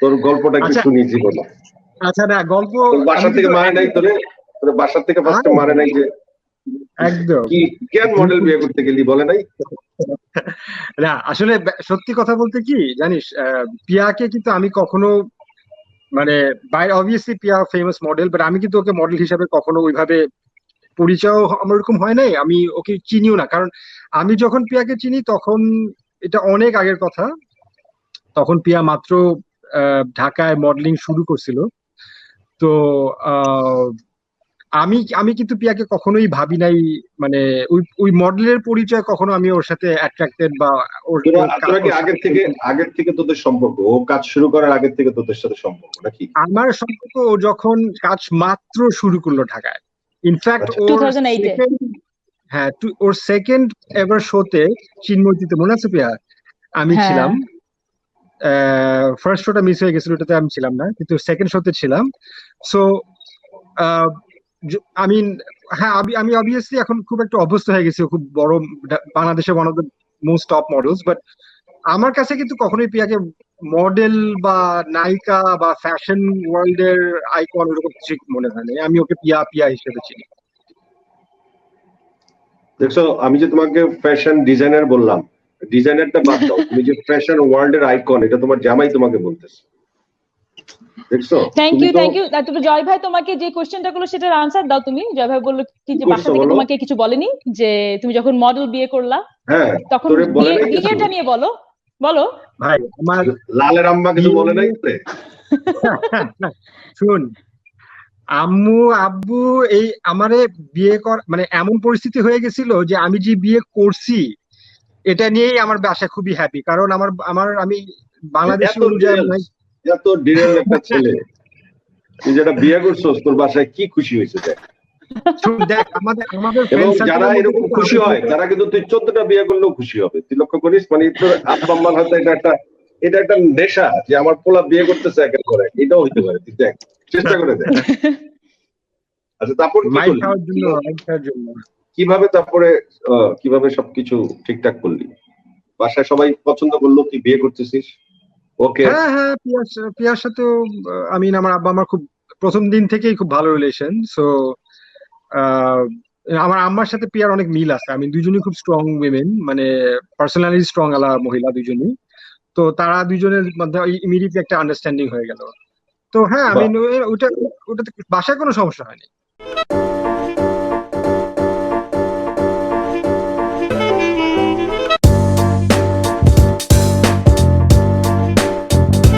তোর গল্পটা একটু আচ্ছা। শুনি জীবনে আচ্ছা না গল্প বাসা থেকে মারে নাই তোরে? তোর বাসা থেকে ফার্স্টে মারে নাই যে একদম। কি কেন মডেল বিয়ে করতে গেলি বলে নাই? না আসলে সত্যি কথা বলতে কি জানিস পিয়াকে কিন্তু আমি কখনো মানে বাইরে obviously Piya famous model but আমি কিন্তু ওকে মডেল হিসাবে কখনো ওইভাবে পরিচয় আমার ওরকম হয় নাই আমি ওকে চিনিও না। কারণ আমি যখন পিয়াকে চিনি তখন এটা অনেক আগের কথা। তখন পিয়া মাত্র ঢাকায় মডেলিং শুরু করছিল তো আহ, আমি আমি কিন্তু পিয়াকে কখনোই ভাবি নাই মানে ওই ওই মডেলের পরিচয় কখনো আমি ওর সাথে অ্যাট্রাক্টেড বা ওর আগের থেকে আগের থেকে তোদের সম্পর্ক ও কাজ শুরু করার আগের থেকে তোদের সাথে সম্পর্ক নাকি আমার সম্পর্ক ও যখন কাজ মাত্র শুরু করল ঢাকায় ইনফ্যাক্ট আচ্ছা। ওর 2008 এ। হ্যাঁ ওর সেকেন্ড এভার শোতে চিন্ময়ীতে মনে আছে পিয়া আমি হ্যাঁ। ছিলাম ফার্স্ট শোটা মিস হয়ে গেছিল ওটাতে আমি ছিলাম না, কিন্তু সেকেন্ড শোতে ছিলাম। সো আমি হ্যাঁ আমি আমি অবভিয়াসলি এখন খুব একটা অভ্যস্ত হয়ে গেছি খুব বড় বাংলাদেশের one of the most top models but আমার কাছে কিন্তু কখনোই পিয়াকে মডেল বা নায়িকা বা ফ্যাশন ওয়ার্ল্ডের আইকন ওরকম কিছু মনে হয় না আমি ওকে পিয়া পিয়া হিসেবে চিনি। দেখছ, আমি যে তোমাকে ফ্যাশন ডিজাইনার বললাম ডিজাইনারটা বাদ দাও। তুমি যে ফ্যাশন ওয়ার্ল্ড এর আইকন এটা তোমার জামাই তোমাকে বলতেছে। দেখছ? থ্যাংক ইউ থ্যাংক ইউ তবে জয় ভাই তোমাকে যে কোশ্চেনটা করল সেটার আনসার দাও তুমি। জয় ভাই বলল কি যে বাসা থেকে তোমাকে কিছু বলেনি যে তুমি যখন মডেল বিয়ে করলা হ্যাঁ তখন বলে নাই বিয়েটা নিয়ে বলো। বলো। ভাই আমার লালের আম্মা কিছু বলে নাই শুন আম্মু আব্বু এই আমারে বিয়ে কর মানে এমন পরিস্থিতি হয়ে গেছিল যে আমি যে বিয়ে করছি এটা নিয়েই আমার বাসা খুবই হ্যাপি কারণ আমার আমার আমি বাংলাদেশি এত অনুযায়ী এত ডিরেল একটা ছেলে। তুই যেটা বিয়ে করছস তোর বাসায় কি খুশি হয়েছে দেখ। দেখ আমাদের আমাদের এবং friend circle যারা এরকম কিন্তু খুশি হয় তারা কিন্তু তুই চোদ্দটা বিয়ে করলেও খুশি হবে। তুই লক্ষ্য করিস মানে তোর আব্বা আম্মার হয়তো এটা একটা এটা একটা নেশা যে আমার পোলা বিয়ে করতেছে একের এটাও হইতে পারে তুই দেখ চেষ্টা করে দেখ। আচ্ছা তারপর কি মাইক করলি? কীভাবে তারপরে কীভাবে সবকিছু ঠিকঠাক করলি? বাসায় সবাই পছন্দ করল তুই বিয়ে করতেছিস? ওকে। হ্যাঁ হ্যাঁ পিয়ার সা- পিয়ার সাথেও আমি আমার আব্বা আমার খুব প্রথম দিন থেকেই খুব ভালো রিলেশন সো আমার আম্মার সাথে পিয়ার অনেক মিল আছে। আমি দুজনই খুব স্ট্রং উইমেন মানে পার্সোনালি স্ট্রং আলা মহিলা দুজনই। তো তারা দুজনের মধ্যে ইমিডিয়েটলি একটা আন্ডারস্ট্যান্ডিং হয়ে গেল। তো হ্যাঁ আমি ওটা ওটাতে বাসায় কোনো সমস্যা হয়নি।